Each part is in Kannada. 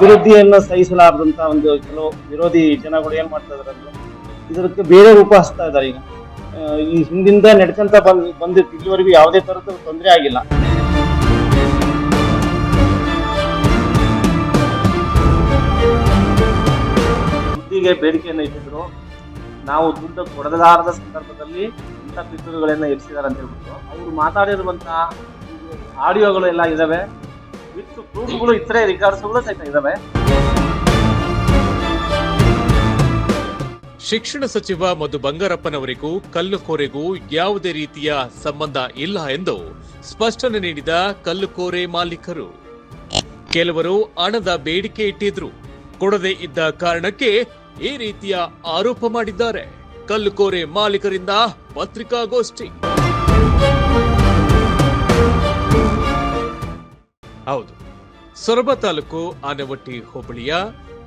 ಅಭಿವೃದ್ಧಿಯನ್ನ ಸಹಿಸಲಾರದಂತ ಒಂದು ಕೆಲವು ವಿರೋಧಿ ಜನಗಳು ಏನ್ ಮಾಡ್ತಾ ಇದಾರೆ ಅಂದ್ರೆ ಇದಕ್ಕೆ ಬೇರೆ ರೂಪ ಹಚ್ತಾ ಇದ್ದಾರೆ ಈಗ. ಈ ಹಿಂದಿಂದ ನಡ್ಕಂತ ಬಂದ್ ಬಂದಿತ್ತು ಇಲ್ಲಿವರೆಗೂ ಯಾವುದೇ ತರದ ತೊಂದರೆ ಆಗಿಲ್ಲ. ದುಡ್ಡಿಗೆ ಬೇಡಿಕೆಯನ್ನು ಇಟ್ಟಿದ್ರು. ನಾವು ದುಡ್ಡು ಕೊಡದಾರದ ಸಂದರ್ಭದಲ್ಲಿ ಇಂಥ ಪಿತೂರುಗಳನ್ನ ಇರಿಸಿದ್ದಾರೆ ಅಂತ ಹೇಳ್ಬಿಟ್ಟು. ಅವರು ಮಾತಾಡಿರುವಂತಹ ಆಡಿಯೋಗಳು ಎಲ್ಲ ಇದಾವೆ. ವಿತ್ ಪ್ರೂಫ್ಗಳು ಇತರೆ ರೆಕಾರ್ಡ್ಸ್ಗಳು ಸಹಿತ ಶಿಕ್ಷಣ ಸಚಿವ ಮಧು ಬಂಗಾರಪ್ಪನವರಿಗೂ ಕಲ್ಲುಕೋರೆಗೂ ಯಾವುದೇ ರೀತಿಯ ಸಂಬಂಧ ಇಲ್ಲ ಎಂದು ಸ್ಪಷ್ಟನೆ ನೀಡಿದ ಕಲ್ಲುಕೋರೆ ಮಾಲೀಕರು. ಕೆಲವರು ಹಣದ ಬೇಡಿಕೆ ಇಟ್ಟಿದ್ರು. ಕೊಡದೇ ಇದ್ದ ಕಾರಣಕ್ಕೆ ಈ ರೀತಿಯ ಆರೋಪ ಮಾಡಿದ್ದಾರೆ. ಕಲ್ಲುಕೋರೆ ಮಾಲೀಕರಿಂದ ಪತ್ರಿಕಾಗೋಷ್ಠಿ. ಹೌದು. ಸೊರಬ ತಾಲೂಕು ಆನೆವಟ್ಟಿ ಹೋಬಳಿಯ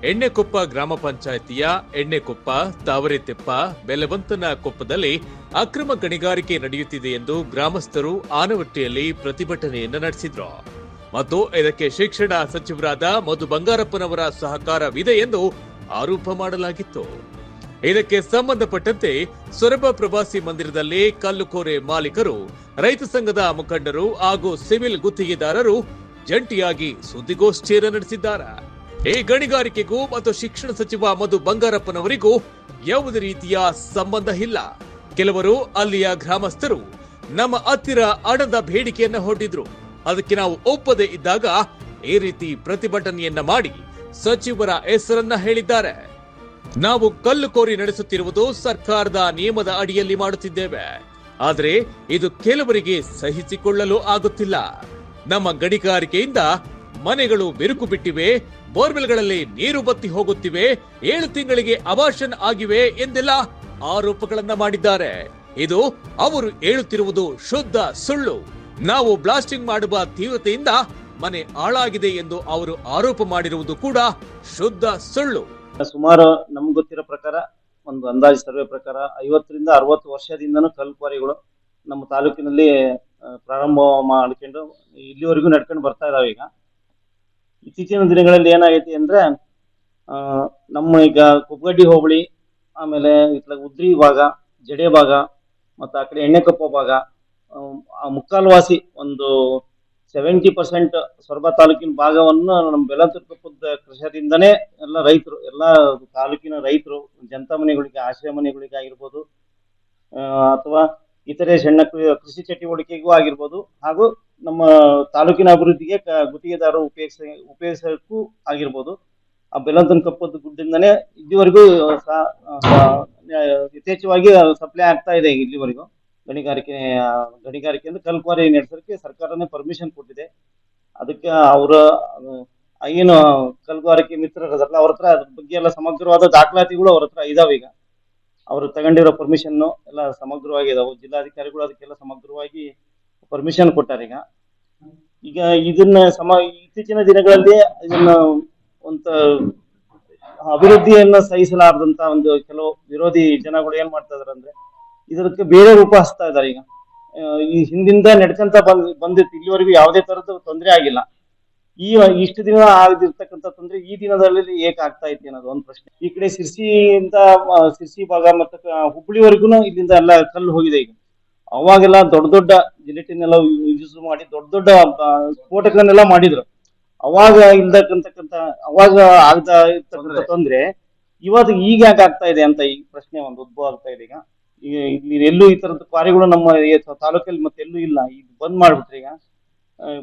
ಎಣ್ಣೆಕೊಪ್ಪ ಗ್ರಾಮ ಪಂಚಾಯಿತಿಯ ಎಣ್ಣೆಕೊಪ್ಪ, ತಾವರೆತೆಪ್ಪ, ಬೆಲವಂತನ ಕೊಪ್ಪದಲ್ಲಿ ಅಕ್ರಮ ಗಣಿಗಾರಿಕೆ ನಡೆಯುತ್ತಿದೆ ಎಂದು ಗ್ರಾಮಸ್ಥರು ಆನವಟ್ಟಿಯಲ್ಲಿ ಪ್ರತಿಭಟನೆಯನ್ನು ನಡೆಸಿದ್ರು. ಮತ್ತು ಇದಕ್ಕೆ ಶಿಕ್ಷಣ ಸಚಿವರಾದ ಮಧು ಬಂಗಾರಪ್ಪನವರ ಸಹಕಾರವಿದೆ ಎಂದು ಆರೋಪ ಮಾಡಲಾಗಿತ್ತು. ಇದಕ್ಕೆ ಸಂಬಂಧಪಟ್ಟಂತೆ ಸೊರಬ ಪ್ರವಾಸಿ ಮಂದಿರದಲ್ಲಿ ಕಲ್ಲುಕೋರೆ ಮಾಲೀಕರು, ರೈತ ಸಂಘದ ಮುಖಂಡರು ಹಾಗೂ ಸಿವಿಲ್ ಗುತ್ತಿಗೆದಾರರು ಜಂಟಿಯಾಗಿ ಸುದ್ದಿಗೋಷ್ಠಿಯನ್ನು ನಡೆಸಿದ್ದಾರೆ? ಈ ಗಣಿಗಾರಿಕೆಗೂ ಮತ್ತು ಶಿಕ್ಷಣ ಸಚಿವ ಮಧು ಬಂಗಾರಪ್ಪನವರಿಗೂ ಯಾವುದೇ ರೀತಿಯ ಸಂಬಂಧ ಇಲ್ಲ. ಕೆಲವರು ಅಲ್ಲಿಯ ಗ್ರಾಮಸ್ಥರು ನಮ್ಮ ಹತ್ತಿರ ಹಣದ ಬೇಡಿಕೆಯನ್ನ ಹೊಡೆದ್ರು ಅದಕ್ಕೆ ನಾವು ಒಪ್ಪದೆ ಇದ್ದಾಗ ಈ ರೀತಿ ಪ್ರತಿಭಟನೆಯನ್ನ ಮಾಡಿ ಸಚಿವರ ಹೆಸರನ್ನ ಹೇಳಿದ್ದಾರೆ. ನಾವು ಕಲ್ಲು ಕೋರಿ ನಡೆಸುತ್ತಿರುವುದು ಸರ್ಕಾರದ ನಿಯಮದ ಅಡಿಯಲ್ಲಿ ಮಾಡುತ್ತಿದ್ದೇವೆ. ಆದರೆ ಇದು ಕೆಲವರಿಗೆ ಸಹಿಸಿಕೊಳ್ಳಲು ಆಗುತ್ತಿಲ್ಲ. ನಮ್ಮ ಗಣಿಗಾರಿಕೆಯಿಂದ ಮನೆಗಳು ಬಿರುಕು ಬಿಟ್ಟಿವೆ ಬೋರ್ವೆಲ್ಗಳಲ್ಲಿ ನೀರು ಬತ್ತಿ ಹೋಗುತ್ತಿವೆ, ಏಳು ತಿಂಗಳಿಗೆ ಅಬಾರ್ಷನ್ ಆಗಿವೆ ಎಂದೆಲ್ಲ ಆರೋಪಗಳನ್ನ ಮಾಡಿದ್ದಾರೆ. ಇದು ಅವರು ಹೇಳುತ್ತಿರುವುದು ಶುದ್ಧ ಸುಳ್ಳು. ನಾವು ಬ್ಲಾಸ್ಟಿಂಗ್ ಮಾಡುವ ತೀವ್ರತೆಯಿಂದ ಮನೆ ಹಾಳಾಗಿದೆ ಎಂದು ಅವರು ಆರೋಪ ಮಾಡಿರುವುದು ಕೂಡ ಶುದ್ಧ ಸುಳ್ಳು. ಸುಮಾರು ನಮ್ಗೆ ಗೊತ್ತಿರೋ ಪ್ರಕಾರ, ಒಂದು ಅಂದಾಜು ಸರ್ವೆ ಪ್ರಕಾರ ಐವತ್ತರಿಂದ ಅರವತ್ತು ವರ್ಷದಿಂದನೂ ಕಲ್ಪಾರಿಗಳು ನಮ್ಮ ತಾಲೂಕಿನಲ್ಲಿ ಪ್ರಾರಂಭ ಮಾಡ್ಕೊಂಡು ಇಲ್ಲಿವರೆಗೂ ನಡ್ಕೊಂಡು ಬರ್ತಾ ಇದಾವೆ ಈಗ. ಇತ್ತೀಚಿನ ದಿನಗಳಲ್ಲಿ ಏನಾಗೈತಿ ಅಂದ್ರೆ ನಮ್ಮ ಈಗ ಕುಪ್ಪಗಡ್ಡಿ ಹೋಬಳಿ ಆಮೇಲೆ ಇತ್ಲಾಗ ಉದ್ರಿ ಭಾಗ ಜಡೆ ಭಾಗ ಮತ್ತು ಆ ಕಡೆ ಎಣ್ಣೆಕೊಪ್ಪ ಭಾಗ ಆ, ಆ ಮುಕ್ಕಾಲ್ವಾಸಿ ಒಂದು ಸೆವೆಂಟಿ ಪರ್ಸೆಂಟ್ ಸೊರಬ ತಾಲೂಕಿನ ಭಾಗವನ್ನು ನಮ್ಮ ಬೆಲಂತುರ್ಕಪ್ಪದ ಕೃಷಿಯಿಂದನೇ ಎಲ್ಲ ರೈತರು ಎಲ್ಲ ತಾಲೂಕಿನ ರೈತರು ಜನತಾ ಮನೆಗಳಿಗೆ ಆಶ್ರಯ ಮನೆಗಳಿಗೆ ಆಗಿರ್ಬೋದು ಅಥವಾ ಇತರೆ ಸಣ್ಣ ಕೃಷಿ ಚಟುವಟಿಕೆಗೂ ಆಗಿರ್ಬೋದು ಹಾಗೂ ನಮ್ಮ ತಾಲೂಕಿನ ಅಭಿವೃದ್ಧಿಗೆ ಗುತ್ತಿಗೆದಾರರು ಉಪಯೋಗಿಸ, ಉಪಯೋಗಿಸಕ್ಕೂ ಆಗಿರ್ಬೋದು. ಆ ಬೆಲಂತನ ಕಪ್ಪದ ಗುಡ್ಡಿಂದನೇ ಇಲ್ಲಿವರೆಗೂ ಯಥೇಚ್ಛವಾಗಿ ಸಪ್ಲೈ ಆಗ್ತಾ ಇದೆ ಇಲ್ಲಿವರೆಗೂ. ಗಣಿಗಾರಿಕೆ ಗಣಿಗಾರಿಕೆ ಅಂದ್ರೆ ಕಲ್ಕ್ವಾರಿ ನಡೆಸೋಕ್ಕೆ ಸರ್ಕಾರನೇ ಪರ್ಮಿಷನ್ ಕೊಟ್ಟಿದೆ. ಅದಕ್ಕೆ ಅವರ ಏನು ಕಲ್ಗಾರಿಕೆ ಮಿತ್ರರು ಅವ್ರ ಹತ್ರ ಅದ್ರ ಬಗ್ಗೆ ಎಲ್ಲ ಸಮಗ್ರವಾದ ದಾಖಲಾತಿಗಳು ಅವ್ರ ಹತ್ರ ಇದಾವೆ ಈಗ. ಅವರು ತಗೊಂಡಿರೋ ಪರ್ಮಿಷನ್ ಎಲ್ಲ ಸಮಗ್ರವಾಗಿ ಇದಾವೆ ಜಿಲ್ಲಾಧಿಕಾರಿಗಳು ಅದಕ್ಕೆಲ್ಲ ಸಮಗ್ರವಾಗಿ ಪರ್ಮಿಷನ್ ಕೊಟ್ಟಾರೆ ಈಗ. ಈಗ ಇದನ್ನ ಸಮ, ಇತ್ತೀಚಿನ ದಿನಗಳಲ್ಲಿ ಇದನ್ನ ಒಂತ ಅಭಿವೃದ್ಧಿಯನ್ನ ಸಹಿಸಲಾರದಂತ ಒಂದು ಕೆಲವು ವಿರೋಧಿ ಜನಗಳು ಏನ್ ಮಾಡ್ತಾ ಇದಾರೆ ಅಂದ್ರೆ, ಇದಕ್ಕೆ ಬೇರೆ ರೂಪ ಹಚ್ತಾ ಇದಾರೆ ಈಗ. ಈ ಹಿಂದಿಂದ ನಡ್ಕಂತ ಬಂದ್, ಬಂದಿತ್ತು. ಇಲ್ಲಿವರೆಗೂ ಯಾವುದೇ ತರದ ತೊಂದರೆ ಆಗಿಲ್ಲ. ಈ ಇಷ್ಟು ದಿನ ಆಗದಿರ್ತಕ್ಕಂಥ ತೊಂದರೆ ಈ ದಿನದಲ್ಲಿ ಏಕ ಆಗ್ತಾ ಐತಿ ಅನ್ನೋದು ಒಂದು ಪ್ರಶ್ನೆ. ಈ ಕಡೆ ಸಿರ್ಸಿಯಿಂದ ಸಿರ್ಸಿ ಭಾಗ ಮತ್ತೆ ಹುಬ್ಳಿವರೆಗೂ ಇಲ್ಲಿಂದ ಎಲ್ಲ ಕಲ್ಲು ಹೋಗಿದೆ ಈಗ. ಅವಾಗೆಲ್ಲ ದೊಡ್ಡ ದೊಡ್ಡ ಜಿಲೆಟಿನೆಲ್ಲ ಯೂಸ್ ಮಾಡಿ ದೊಡ್ಡ ದೊಡ್ಡ ಸ್ಫೋಟಗಳನ್ನೆಲ್ಲ ಮಾಡಿದ್ರು. ಅವಾಗ ಇಲ್ದಕ್ಕಂತಕ್ಕಂಥ ಅವಾಗ ಆಗ್ತಾ ಇರ್ತಕ್ಕಂಥ ತೊಂದ್ರೆ. ಇವತ್ತು ಈಗ ಯಾಕೆ ಆಗ್ತಾ ಇದೆ ಅಂತ ಈ ಪ್ರಶ್ನೆ ಒಂದು ಉದ್ಭವ ಆಗ್ತಾ ಇದೆ ಈಗ. ಈಗ ಇಲ್ಲಿ ಎಲ್ಲೂ ಈ ತರದ ಕ್ವಾರಿಗಳು ನಮ್ಮ ತಾಲೂಕಲ್ಲಿ ಮತ್ತೆ ಎಲ್ಲೂ ಇಲ್ಲ. ಈಗ ಬಂದ್ ಮಾಡ್ಬಿಟ್ರಿ ಈಗ.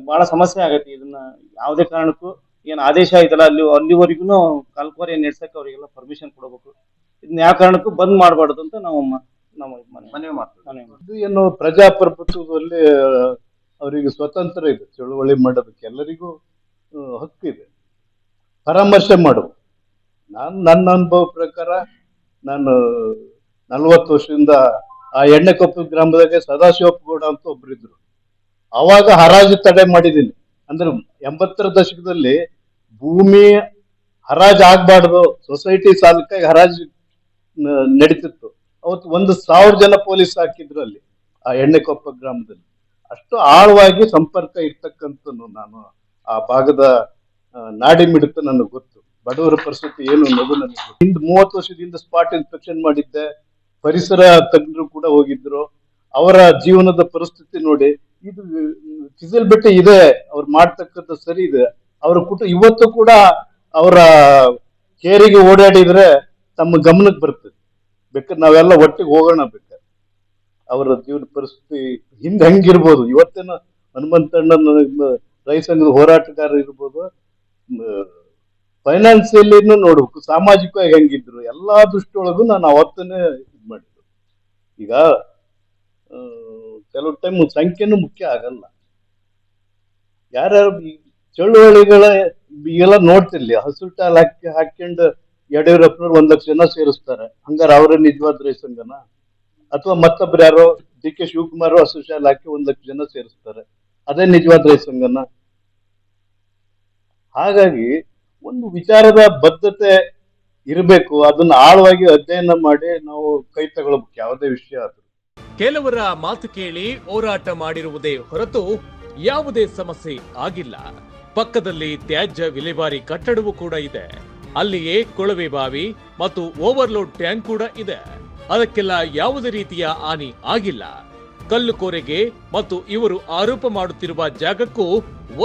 ಬಹಳ ಸಮಸ್ಯೆ ಆಗತ್ತೆ ಇದನ್ನ ಯಾವುದೇ ಕಾರಣಕ್ಕೂ. ಏನು ಆದೇಶ ಐತಲ್ಲ ಅಲ್ಲಿ ಅಲ್ಲಿವರೆಗೂ ಕಾಲ್ಕೋರಿ ನಡೆಸಕ್ಕೆ ಅವರಿಗೆಲ್ಲ ಪರ್ಮಿಷನ್ ಕೊಡಬೇಕು. ಇದನ್ನ ಯಾವ ಕಾರಣಕ್ಕೂ ಬಂದ್ ಮಾಡಬಾರ್ದು ಅಂತ ನಾವು ಮ- ನಾವು ಮನವಿ ಮಾಡ್ತೀವಿ. ಇದು ಏನು ಪ್ರಜಾಪ್ರಭುತ್ವದಲ್ಲಿ ಅವರಿಗೆ ಸ್ವತಂತ್ರ ಇದೆ ಚಳುವಳಿ ಮಾಡೋದಕ್ಕೆ ಎಲ್ಲರಿಗೂ ಹಕ್ಕು ಇದೆ. ಪರಾಮರ್ಶೆ ಮಾಡು. ನಾನು ನನ್ನ ಅನುಭವ ಪ್ರಕಾರ ನಾನು ನಲ್ವತ್ತು ವರ್ಷದಿಂದ ಆ ಎಣ್ಣೆಕೊಪ್ಪ ಗ್ರಾಮದಾಗೆ ಸದಾಶಿವಪ್ಪ ಗೌಡ ಅಂತ ಒಬ್ರಿದ್ರು. ಅವಾಗ ಹರಾಜು ತಡೆ ಮಾಡಿದ್ದೀನಿ. ಅಂದ್ರೆ ಎಂಬತ್ತರ ದಶಕದಲ್ಲಿ ಭೂಮಿ ಹರಾಜು ಆಗ್ಬಾರ್ದು ಸೊಸೈಟಿ ಸಾಲಕ್ಕಾಗಿ ಹರಾಜು ನಡೀತಿತ್ತು. ಅವತ್ತು ಒಂದು ಸಾವಿರ ಜನ ಪೊಲೀಸ್ ಹಾಕಿದ್ರು ಅಲ್ಲಿ, ಆ ಎಣ್ಣೆಕೊಪ್ಪ ಗ್ರಾಮದಲ್ಲಿ. ಅಷ್ಟು ಆಳವಾಗಿ ಸಂಪರ್ಕ ಇರ್ತಕ್ಕಂಥ ನಾನು. ಆ ಭಾಗದ ನಾಡಿ ಮಿಡಿತ ನನಗೆ ಗೊತ್ತು. ಬಡವರ ಪರಿಸ್ಥಿತಿ ಏನು ಅನ್ನೋದು ನನಗೆ. ಹಿಂದ್ ಮೂವತ್ತು ವರ್ಷದಿಂದ ಸ್ಪಾಟ್ ಇನ್ಸ್ಪೆಕ್ಷನ್ ಮಾಡಿದ್ದೆ. ಪರಿಸರ ತಜ್ಞರು ಕೂಡ ಹೋಗಿದ್ರು. ಅವರ ಜೀವನದ ಪರಿಸ್ಥಿತಿ ನೋಡಿ ಇದು ಕಿಸಲ್ ಬೆಟ್ಟ ಇದೆ, ಅವ್ರು ಮಾಡ್ತಕ್ಕಂಥ ಸರಿ ಇದೆ. ಅವ್ರ ಕುಟುಂಬ ಇವತ್ತು ಕೂಡ ಅವರ ಕೇರಿಗೆ ಓಡಾಡಿದ್ರೆ ತಮ್ಮ ಗಮನಕ್ಕೆ ಬರ್ತದೆ. ಬೇಕಾದ್ರೆ ನಾವೆಲ್ಲ ಒಟ್ಟಿಗೆ ಹೋಗೋಣ ಬೇಕಾದ್ರೆ. ಅವರ ಜೀವನ ಪರಿಸ್ಥಿತಿ ಹಿಂದೆ ಹೆಂಗಿರ್ಬೋದು. ಇವತ್ತಿನ ಹನುಮಂತಣ್ಣನ ರೈತ ಸಂಘದ ಹೋರಾಟಗಾರ ಇರ್ಬೋದು. ಫೈನಾನ್ಸಿಯಲ್ಲಿನೂ ನೋಡ್ಬೇಕು. ಸಾಮಾಜಿಕವಾಗಿ ಹೆಂಗಿದ್ರು. ಎಲ್ಲಾ ದೃಷ್ಟಿಯೊಳಗೂ ನಾನು ಅವತ್ತನೇ ಇದು ಮಾಡಿದ್ದು. ಈಗ ಕೆಲವು ಟೈಮ್ ಸಂಖ್ಯೆನೂ ಮುಖ್ಯ ಆಗಲ್ಲ. ಯಾರ್ಯಾರು ಚಳುವಳಿಗಳ ಈಗೆಲ್ಲ ನೋಡ್ತಿರ್ಲಿ ಹಸಿರು ಹಾಕಿ ಹಾಕೊಂಡು ಯಡಿಯೂರಪ್ಪನವ್ರು ಒಂದ್ ಲಕ್ಷ ಜನ ಸೇರಿಸ್ತಾರೆ. ಹಂಗಾರೆ ಅವರೇ ನಿಜವಾದ ರೈಸಂಗನ ಅಥವಾ ಮತ್ತೊಬ್ರು ಯಾರೋ ಡಿ ಕೆ ಶಿವಕುಮಾರ್ ಹಸಿರು ಶಾಲ್ ಹಾಕಿ ಒಂದ್ ಲಕ್ಷ ಜನ ಸೇರಿಸ್ತಾರೆ. ಅದೇ ನಿಜವಾದ ರೈಸಂಗನ ಹಾಗಾಗಿ ಒಂದು ವಿಚಾರದ ಬದ್ಧತೆ ಇರಬೇಕು. ಅದನ್ನ ಆಳವಾಗಿ ಅಧ್ಯಯನ ಮಾಡಿ ನಾವು ಕೈ ತಗೊಳ್ಬೇಕು. ಯಾವುದೇ ವಿಷಯ ಆದ್ರೂ. ಕೆಲವರ ಮಾತು ಕೇಳಿ ಹೋರಾಟ ಮಾಡಿರುವುದೇ ಹೊರತು ಯಾವುದೇ ಸಮಸ್ಯೆ ಆಗಿಲ್ಲ. ಪಕ್ಕದಲ್ಲಿ ತ್ಯಾಜ್ಯ ವಿಲೇವಾರಿ ಕಟ್ಟಡವೂ ಕೂಡ ಇದೆ. ಅಲ್ಲಿಯೇ ಕೊಳವೆ ಬಾವಿ ಮತ್ತು ಓವರ್ಲೋಡ್ ಟ್ಯಾಂಕ್ ಕೂಡ ಇದೆ. ಅದಕ್ಕೆಲ್ಲ ಯಾವುದೇ ರೀತಿಯ ಹಾನಿ ಆಗಿಲ್ಲ. ಕಲ್ಲು ಕೋರೆಗೆ ಮತ್ತು ಇವರು ಆರೋಪ ಮಾಡುತ್ತಿರುವ ಜಾಗಕ್ಕೂ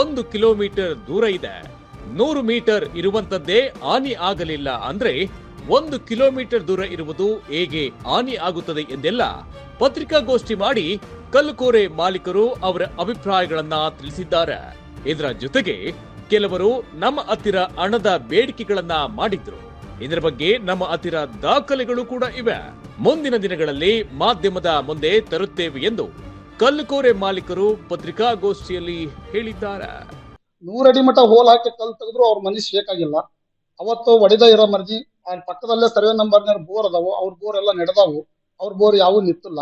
ಒಂದು ಕಿಲೋಮೀಟರ್ ದೂರ ಇದೆ. ನೂರು ಮೀಟರ್ ಇರುವಂತದ್ದೇ ಹಾನಿ ಆಗಲಿಲ್ಲ ಅಂದ್ರೆ ಒಂದು ಕಿಲೋಮೀಟರ್ ದೂರ ಇರುವುದು ಹೇಗೆ ಹಾನಿ ಆಗುತ್ತದೆ ಎಂದೆಲ್ಲ ಪತ್ರಿಕಾಗೋಷ್ಠಿ ಮಾಡಿ ಕಲ್ಲುಕೋರೆ ಮಾಲೀಕರು ಅವರ ಅಭಿಪ್ರಾಯಗಳನ್ನ ತಿಳಿಸಿದ್ದಾರೆ. ಇದರ ಜೊತೆಗೆ ಕೆಲವರು ನಮ್ಮ ಹತ್ತಿರ ಹಣದ ಬೇಡಿಕೆಗಳನ್ನ ಮಾಡಿದ್ರು. ಇದರ ಬಗ್ಗೆ ನಮ್ಮ ಹತ್ತಿರ ದಾಖಲೆಗಳು ಕೂಡ ಇವೆ. ಮುಂದಿನ ದಿನಗಳಲ್ಲಿ ಮಾಧ್ಯಮದ ಮುಂದೆ ತರುತ್ತೇವೆ ಎಂದು ಕಲ್ಲುಕೋರೆ ಮಾಲೀಕರು ಪತ್ರಿಕಾಗೋಷ್ಠಿಯಲ್ಲಿ ಹೇಳಿದ್ದಾರೆ. ನೂರಡಿ ಮಠ ಹೋಲ್ ಹಾಕಿ ಕಲ್ ತೆಗೆದ್ರು ಅವ್ರ ಮನಸ್ಸು ಶೇಕ್ ಅವತ್ತು ಒಡೆದ ಇರೋ ಮರ್ಜಿ ಆ ಪಕ್ಕದಲ್ಲೇ ಸರ್ವೆ ನಂಬರ್ ಬೋರ್ ಅದಾವು, ಅವ್ರ ಬೋರ್ ಎಲ್ಲ ನಡೆದಾವು, ಅವ್ರ ಬೋರ್ ಯಾವೂ ನಿಂತಿಲ್ಲ.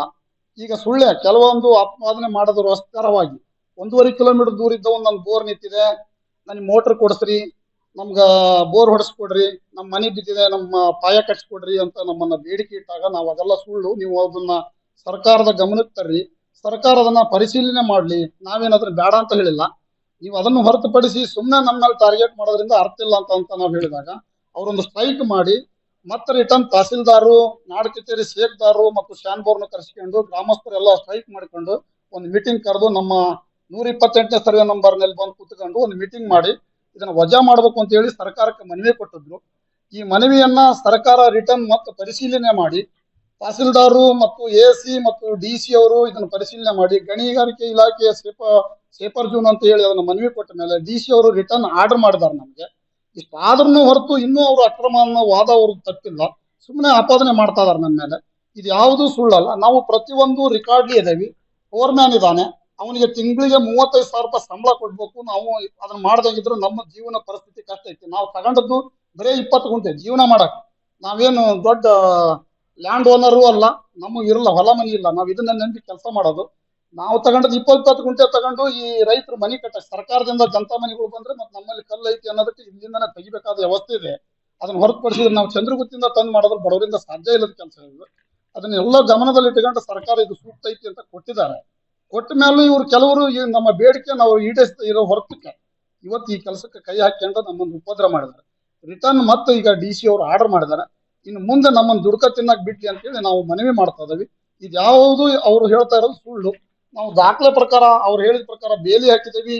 ಈಗ ಸುಳ್ಳೆ ಕೆಲವೊಂದು ಆತ್ಮಾದನೆ ಮಾಡೋದಕ್ಕೋಸ್ಕರವಾಗಿ ಒಂದೂವರೆ ಕಿಲೋಮೀಟರ್ ದೂರ ಇದ್ದವು ನನ್ನ ಬೋರ್ ನಿಂತಿದೆ ನನಗೆ ಮೋಟರ್ ಕೊಡಿಸ್ರಿ, ನಮ್ಗ ಬೋರ್ ಹೊಡೆಸ್ಕೊಡ್ರಿ ನಮ್ಮ ಮನೆ ಬಿದ್ದಿದೆ, ನಮ್ಮ ಪಾಯ ಕಟ್ಸ್ಕೊಡ್ರಿ ಅಂತ ನಮ್ಮನ್ನ ಬೇಡಿಕೆ ಇಟ್ಟಾಗ ನಾವು ಅದೆಲ್ಲ ಸುಳ್ಳು, ನೀವು ಅದನ್ನ ಸರ್ಕಾರದ ಗಮನಕ್ಕೆ ತರ್ರಿ. ಸರ್ಕಾರ ಅದನ್ನ ಪರಿಶೀಲನೆ ಮಾಡ್ಲಿ, ನಾವೇನಾದ್ರೂ ಬೇಡ ಅಂತ ಹೇಳಿಲ್ಲ. ನೀವು ಅದನ್ನು ಹೊರತುಪಡಿಸಿ ಸುಮ್ಮನೆ ನಮ್ಮ ಮೇಲೆ ಟಾರ್ಗೆಟ್ ಮಾಡೋದ್ರಿಂದ ಅರ್ಥ ಇಲ್ಲ ಅಂತ ಅಂತ ನಾವು ಹೇಳಿದಾಗ, ಅವರೊಂದು ಸ್ಟ್ರೈಕ್ ಮಾಡಿ, ಮತ್ತೆ ರಿಟರ್ನ್ ತಹಸೀಲ್ದಾರು, ನಾಡ ಕಚೇರಿ ಸೇಕ್ದಾರು ಮತ್ತು ಶಾನ್ಬೋರ್ನ ಕರೆಸ್ಕೊಂಡು ಗ್ರಾಮಸ್ಥರೆಲ್ಲ ಸ್ಟ್ರೈಕ್ ಮಾಡಿಕೊಂಡು ಒಂದು ಮೀಟಿಂಗ್ ಕರೆದು ನಮ್ಮ ನೂರ ಇಪ್ಪತ್ತೆಂಟನೇ ಸರ್ವೆ ನಂಬರ್ನಲ್ಲಿ ಬಂದು ಕೂತ್ಕೊಂಡು ಒಂದು ಮೀಟಿಂಗ್ ಮಾಡಿ, ಇದನ್ನ ವಜಾ ಮಾಡಬೇಕು ಅಂತ ಹೇಳಿ ಸರ್ಕಾರಕ್ಕೆ ಮನವಿ ಕೊಟ್ಟಿದ್ರು. ಈ ಮನವಿಯನ್ನ ಸರ್ಕಾರ ರಿಟರ್ನ್ ಮತ್ತೆ ಪರಿಶೀಲನೆ ಮಾಡಿ ತಹಸೀಲ್ದಾರು ಮತ್ತು ಎ ಸಿ ಮತ್ತು ಡಿ ಸಿ ಅವರು ಇದನ್ನು ಪರಿಶೀಲನೆ ಮಾಡಿ ಗಣಿಗಾರಿಕೆ ಇಲಾಖೆಯ ಸೇಪ ಸೇಪರ್ ಜೂನ್ ಅಂತ ಹೇಳಿ ಅದನ್ನು ಮನವಿ ಕೊಟ್ಟ ಮೇಲೆ ಡಿ ಸಿ ಅವರು ರಿಟರ್ನ್ ಆರ್ಡರ್ ಮಾಡಿದ್ದಾರೆ ನಮಗೆ. ಇಷ್ಟಾದ್ರೂ ಹೊರತು ಇನ್ನೂ ಅವರು ಅಕ್ರಮ ಅನ್ನೋ ವಾದ ಅವರು ತಪ್ಪಿಲ್ಲ. ಸುಮ್ಮನೆ ಆಪಾದನೆ ಮಾಡ್ತಾ ಇದಾರೆ ನನ್ನ ಮೇಲೆ. ಇದು ಯಾವುದು ಸುಳ್ಳಲ್ಲ. ನಾವು ಪ್ರತಿಯೊಂದು ರೆಕಾರ್ಡ್ಲಿ ಇದ್ದೀವಿ. ಫೋರ್ಮ್ಯಾನ್ ಇದ್ದಾನೆ. ಅವನಿಗೆ ತಿಂಗಳಿಗೆ ಮೂವತ್ತೈದು ಸಾವಿರ ರೂಪಾಯಿ ಸಂಬಳ ಕೊಡ್ಬೇಕು. ನಾವು ಅದನ್ನ ಮಾಡ್ದಾಗಿದ್ರು ನಮ್ಮ ಜೀವನ ಪರಿಸ್ಥಿತಿ ಕಷ್ಟ ಐತಿ. ನಾವು ತಗೊಂಡದ್ದು ಬರೇ ಇಪ್ಪತ್ತು ಗುಂಟೆ ಜೀವನ ಮಾಡಕ್ ನಾವೇನು ದೊಡ್ಡ ಲ್ಯಾಂಡ್ ಓನರು ಅಲ್ಲ, ನಮಗೆ ಇರಲ್ಲ, ಹೊಲ ಮನಿ ಇಲ್ಲ. ನಾವು ಇದನ್ನ ನೆನಪಿ ಕೆಲಸ ಮಾಡೋದು. ನಾವು ತಗೊಂಡದ್ದು ಇಪ್ಪತ್ತು ಇಪ್ಪತ್ತು ಗುಂಟೆ ತಗೊಂಡು ಈ ರೈತರು ಮನಿ ಕಟ್ಟ, ಸರ್ಕಾರದಿಂದ ಜನತಾ ಮನೆಗಳು ಬಂದ್ರೆ ಮತ್ತೆ ನಮ್ಮಲ್ಲಿ ಕಲ್ಲು ಐತಿ ಅನ್ನೋದಕ್ಕೆ ಇಲ್ಲಿಂದನೇ ತೆಗಿಬೇಕಾದ ವ್ಯವಸ್ಥೆ ಇದೆ. ಅದನ್ನ ಹೊರತುಪಡಿಸಿದ್ರೆ ನಾವು ಚಂದ್ರಗುತ್ತಿಂದ ತಂದು ಮಾಡೋದ್ರ ಬಡವರಿಂದ ಸಾಧ್ಯ ಇಲ್ಲದ ಕೆಲಸ ಇದು. ಅದನ್ನ ಎಲ್ಲ ಗಮನದಲ್ಲಿ ಇಟ್ಕೊಂಡು ಸರ್ಕಾರ ಇದು ಸೂಕ್ತ ಐತಿ ಅಂತ ಕೊಟ್ಟಿದ್ದಾರೆ. ಕೊಟ್ಟ ಮೇಲೂ ಇವ್ರು ಕೆಲವರು ಈ ನಮ್ಮ ಬೇಡಿಕೆ ನಾವು ಈಡೇರಿಸ್ತಾ ಇರೋ ಹೊರತಕ್ಕೆ. ಇವತ್ತು ಈ ಕೆಲಸಕ್ಕೆ ಕೈ ಹಾಕ್ಕೊಂಡು ನಮ್ಮನ್ನು ಉಪದ್ರ ಮಾಡಿದ್ದಾರೆ. ರಿಟರ್ನ್ ಮತ್ತೆ ಈಗ ಡಿ ಸಿ ಅವರು ಆರ್ಡರ್ ಮಾಡಿದ್ದಾರೆ. ಇನ್ನು ಮುಂದೆ ನಮ್ಮನ್ನು ದುಡ್ಕ ತಿನ್ನಕ್ ಬಿಟ್ಟಿ ಅಂತೇಳಿ ನಾವು ಮನವಿ ಮಾಡ್ತಾ ಇದೀವಿ ಇದು ಯಾವುದು ಅವ್ರು ಹೇಳ್ತಾ ಇರೋದು ಸುಳ್ಳು. ನಾವು ದಾಖಲೆ ಪ್ರಕಾರ, ಅವ್ರು ಹೇಳಿದ ಪ್ರಕಾರ ಬೇಲಿ ಹಾಕಿದ್ದೀವಿ.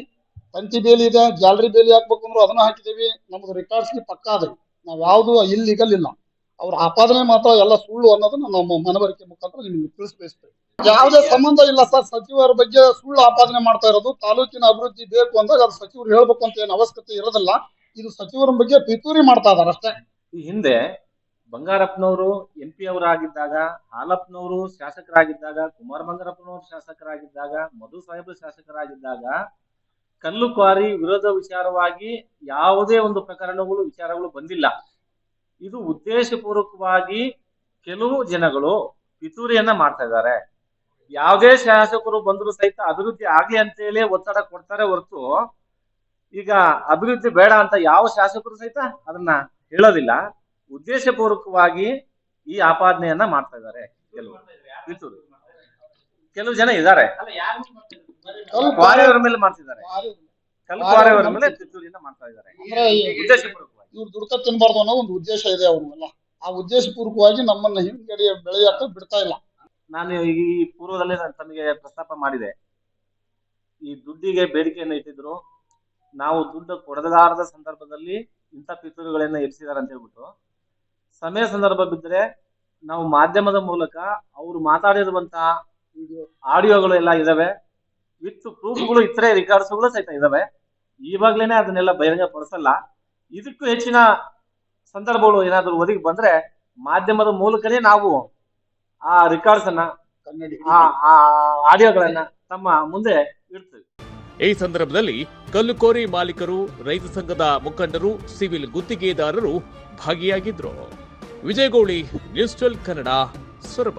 ತಂತಿ ಬೇಲಿ ಇದೆ, ಜಾಲರಿ ಬೇಲಿ ಹಾಕ್ಬೇಕು ಅಂದ್ರು ಅದನ್ನ ಹಾಕಿದ್ದೀವಿ. ನಮ್ದು ರೆಕಾರ್ಡ್ಸ್ಗೆ ಪಕ್ಕ ಅದ ನಾವ್ ಯಾವುದು ಇಲ್ಲಿಗಲ್ ಇಲ್ಲ. ಅವ್ರ ಆಪಾದನೆ ಮಾತ್ರ ಎಲ್ಲ ಸುಳ್ಳು ಅನ್ನೋದನ್ನ ನಮ್ಮ ಮನವರಿಕೆ ಮುಖಾಂತರ ನಿಮ್ಗೆ ತಿಳಿಸ್ಬಯಸ್ತೇವೆ ಯಾವುದೇ ಸಂಬಂಧ ಇಲ್ಲ ಸರ್. ಸಚಿವರ ಬಗ್ಗೆ ಸುಳ್ಳು ಆಪಾದನೆ ಮಾಡ್ತಾ ಇರೋದು. ತಾಲೂಕಿನ ಅಭಿವೃದ್ಧಿ ಬೇಕು ಅಂದಾಗ ಅದು ಸಚಿವರು ಹೇಳ್ಬೇಕು ಅಂತ ಏನು ಅವಶ್ಯಕತೆ ಇರೋದಿಲ್ಲ. ಇದು ಸಚಿವರ ಬಗ್ಗೆ ಪಿತೂರಿ ಮಾಡ್ತಾ ಇದಾರೆ ಅಷ್ಟೇ. ಈ ಹಿಂದೆ ಬಂಗಾರಪ್ಪನವರು ಎಂ ಪಿ ಅವರಾಗಿದ್ದಾಗ, ಹಾಲಪ್ಪನವರು ಶಾಸಕರಾಗಿದ್ದಾಗ ಕುಮಾರ್ ಬಂಗಾರಪ್ಪನವರು ಶಾಸಕರಾಗಿದ್ದಾಗ, ಮಧು ಸಾಹೇಬರು ಶಾಸಕರಾಗಿದ್ದಾಗ ಕಲ್ಲು ಕ್ವಾರಿ ವಿರೋಧ ವಿಚಾರವಾಗಿ ಯಾವುದೇ ಒಂದು ಪ್ರಕರಣಗಳು, ವಿಚಾರಗಳು ಬಂದಿಲ್ಲ. ಇದು ಉದ್ದೇಶಪೂರ್ವಕವಾಗಿ ಕೆಲವು ಜನಗಳು ಪಿತೂರಿಯನ್ನ ಮಾಡ್ತಾ ಇದ್ದಾರೆ. ಯಾವುದೇ ಶಾಸಕರು ಬಂದರೂ ಸಹಿತ ಅಭಿವೃದ್ಧಿ ಆಗ್ಲಿ ಅಂತೇಳಿ ಒತ್ತಡ ಕೊಡ್ತಾರೆ ಹೊರತು ಈಗ ಅಭಿವೃದ್ಧಿ ಬೇಡ ಅಂತ ಯಾವ ಶಾಸಕರು ಸಹಿತ ಅದನ್ನ ಹೇಳೋದಿಲ್ಲ. ಉದ್ದೇಶಪೂರ್ವಕವಾಗಿ ಈ ಆಪಾದನೆಯನ್ನ ಮಾಡ್ತಾ ಇದ್ದಾರೆ ಕೆಲವು ಕಿತ್ತೂರು ಕೆಲವು ಜನ ಇದ್ದಾರೆ. ಕ್ವಾರಿಯವರ ಮೇಲೆ ಮಾಡ್ತಿದ್ದಾರೆ. ಕಲ್ಲು ಕ್ವಾರಿಯವರ ಮೇಲೆ ಪಿತೂರಿಯನ್ನ ಮಾಡ್ತಾ ಇದ್ದಾರೆ. ಉದ್ದೇಶಪೂರ್ವಕವಾಗಿ. ಇವ್ರು ದುಡ್ಕ ತಿನ್ಬಾರ್ದು ಅನ್ನೋ ಒಂದು ಉದ್ದೇಶ ಇದೆ ಅವ್ರಿಗೆಲ್ಲ ಆ ಉದ್ದೇಶಪೂರ್ವಕವಾಗಿ ನಮ್ಮನ್ನ ಹಿಂದ್ಗಡೆ ಬೆಳೆಯಾಕ ಬಿಡ್ತಾ ಇಲ್ಲ. ನಾನು ಈ ಪೂರ್ವದಲ್ಲೇ ನಾನು ತಮಗೆ ಪ್ರಸ್ತಾಪ ಮಾಡಿದೆ. ಈ ದುಡ್ಡಿಗೆ ಬೇಡಿಕೆಯನ್ನು ಇಟ್ಟಿದ್ರು. ನಾವು ದುಡ್ಡು ಕೊಡಲಾರದ ಸಂದರ್ಭದಲ್ಲಿ ಇಂಥ ಪಿತೂರುಗಳನ್ನ ಇರಿಸಿದಾರೆ ಅಂತ ಹೇಳ್ಬಿಟ್ಟು. ಸಮಯ ಸಂದರ್ಭ ಬಿದ್ದರೆ ನಾವು ಮಾಧ್ಯಮದ ಮೂಲಕ ಅವರು ಮಾತಾಡಿರುವಂತಹ ಆಡಿಯೋಗಳು ಎಲ್ಲ ಇದಾವೆ. ವಿತ್ ಪ್ರೂಫ್ಗಳು ಇತರೆ ರಿಕಾರ್ಡ್ಸ್ಗಳು ಸಹಿತ ಇದಾವೆ. ಇವಾಗ್ಲೇನೆ ಅದನ್ನೆಲ್ಲ ಬಹಿರಂಗ ಪಡಿಸಲ್ಲ ಇದಕ್ಕೂ ಹೆಚ್ಚಿನ ಸಂದರ್ಭಗಳು ಏನಾದರೂ ಒದಗಿ ಬಂದ್ರೆ ಮಾಧ್ಯಮದ ಮೂಲಕನೇ ನಾವು ಆ ರೆಕಾರ್ಡ್ಸ್ ಅನ್ನ ಆ ಆಡಿಯೋಗಳನ್ನ ತಮ್ಮ ಮುಂದೆ ಇಡ್ತೀವಿ. ಈ ಸಂದರ್ಭದಲ್ಲಿ ಕಲ್ಲುಕೋರಿ ಮಾಲೀಕರು, ರೈತ ಸಂಘದ ಮುಖಂಡರು, ಸಿವಿಲ್ ಗುತ್ತಿಗೆದಾರರು ಭಾಗಿಯಾಗಿದ್ರು. Vijayagowli news twelve Kannada Soraba.